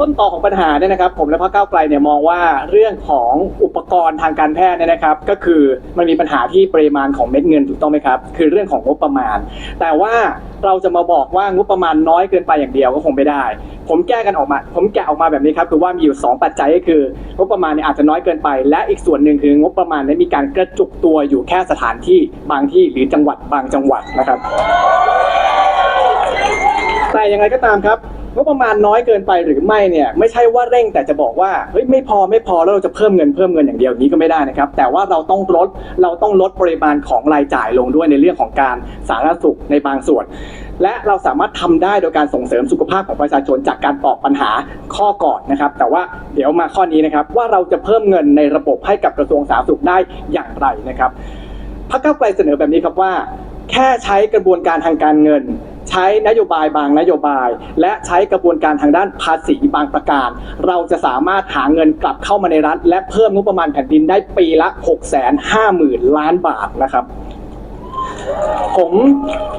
ต้นต่อของปัญหาเนี่ยนะครับ ผมและพรรคก้าวไกลเนี่ยมองว่าเรื่องของอุปกรณ์ทางการแพทย์เนี่ยนะครับ ก็คือมันมีปัญหาที่ปริมาณของเม็ดเงินถูกต้องไหมครับ คือเรื่องของงบประมาณ แต่ว่าเราจะมาบอกว่างบประมาณน้อยเกินไปอย่างเดียวก็คงไม่ได้ ผมแก้กันออกมา ผมแกะออกมาแบบนี้ครับคือว่ามีอยู่ 2 ปัจจัยก็คืองบประมาณเนี่ยอาจจะน้อยเกินไป และอีกส่วนหนึ่งคืองบประมาณเนี่ยมีการกระจุกตัวอยู่แค่สถานที่บางที่หรือจังหวัดบางจังหวัดนะครับแต่ยังไงก็ตามครับ งบประมาณน้อยเกินไปหรือไม่เนี่ยไม่ใช่ว่าเร่งแต่จะบอกว่าเฮ้ยไม่พอไม่พอแล้วเราจะเพิ่มเงินเพิ่มเงินอย่างเดียวนี้ก็ไม่ได้นะครับ แต่ว่าเราต้องลดเราต้องลดปริมาณของรายจ่ายลงด้วยในเรื่องของการสาธารณสุขในบางส่วน และเราสามารถทำได้โดยการส่งเสริมสุขภาพของประชาชนจากการตอบปัญหาข้อก่อนนะครับ แต่ว่าเดี๋ยวมาข้อนี้นะครับว่าเราจะเพิ่มเงินในระบบให้กับกระทรวงสาธารณสุขได้อย่างไรนะครับพรรคก้าวไกลเสนอแบบนี้ครับว่า แค่ใช้กระบวนการทางการเงิน ช้นโยบายบางนโยบาย และใช้กระบวนการทางด้านภาษีบางประการ เราจะสามารถหาเงินกลับเข้ามาในรัฐ และเพิ่มงบประมาณแผ่นดินได้ปีละ 6 5 0 0 0 0 ล้านบาทนะครับผม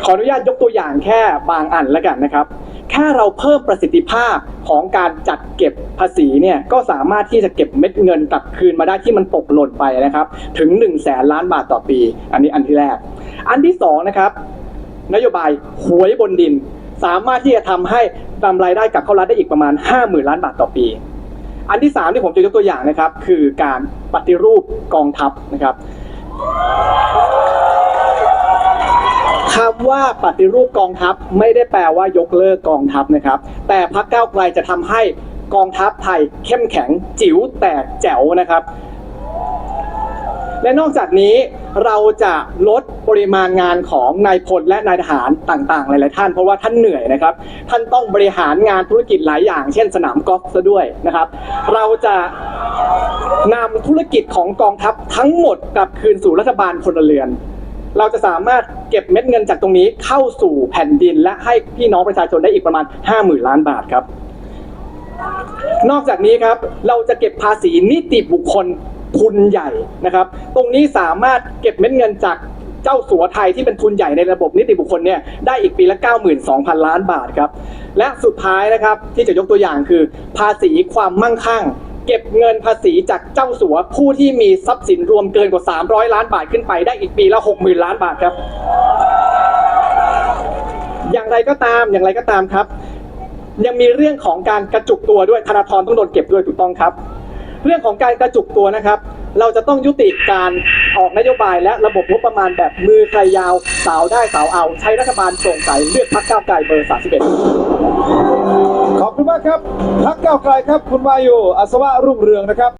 ขออนุญาตยกตัวอย่างแค่บางอันแล้วกันนะครับ แค่เราเพิ่มประสิทธิภาพของการจัดเก็บภาษีเนี่ยก็สามารถที่จะเก็บเม็ดเงินกลับคืนมาได้ที่มันตกหล่นไปนะครับ ถึง1นึ่งแสนล้านบาทต่อปี อันนี้อันที่แรก อันที่สองนะครับ นโยบายหวยบนดิน สามารถที่จะทำให้นำรายได้กลับเข้ารัฐได้อีกประมาณ 5 0,000 ล้านบาทต่อปี อันที่สามที่ผมจะยกตัวอย่างนะครับ คือการปฏิรูปกองทัพนะครับคำว่าปฏิรูปกองทัพไม่ได้แปลว่ายกเลิกกองทัพนะครับ แต่พรรคก้าวไกลจะทำให้กองทัพไทยเข้มแข็งจิ๋วแตกแจ๋วนะครับ และนอกจากนี้เราจะลดปริมาณงานของนายพลและนายทหารต่างๆ หลายๆท่าน เพราะว่าท่านเหนื่อยนะครับ ท่านต้องบริหารงานธุรกิจหลายอย่าง เช่นสนามกอล์ฟซะด้วยนะครับ เราจะนำธุรกิจของกองทัพทั้งหมดกลับคืนสู่รัฐบาลพลเรือน เราจะสามารถเก็บเม็ดเงินจากตรงนี้เข้าสู่แผ่นดิน และให้พี่น้องประชาชนได้อีกประมาณ 50,000 ล้านบาทครับ นอกจากนี้ครับเราจะเก็บภาษีนิติบุคคล ทุนใหญ่นะครับ ตรงนี้สามารถเก็บเม็ดเงินจากเจ้าสัวไทยที่เป็นทุนใหญ่ในระบบนิติบุคคลเนี่ยได้อีกปีละ 92,000 ล้านบาทครับ และสุดท้ายนะครับที่จะยกตัวอย่างคือ ภาษีความมั่งคั่ง เก็บเงินภาษีจากเจ้าสัวผู้ที่มีทรัพย์สินรวมเกินกว่า 300 ล้านบาทขึ้นไปได้อีกปีละ 60,000 ล้านบาทครับ อย่างไรก็ตามอย่างไรก็ตามครับ ยังมีเรื่องของการกระจุกตัวด้วยธนาธรต้องโดนเก็บด้วยถูกต้องครับ เรื่องของการกระจุกตัวนะครับ เราจะต้องยุติการออกนโยบายและระบบงบประมาณแบบมือใครยาวสาวได้สาวเอา ใช้รัฐบาลโปร่งใสเลือกพักเก้าวไกลเบอร์ 31 ขอบคุณมากครับพักเก้าวไกลครับ คุณวายุอัศวะรุ่งเรืองนะครับ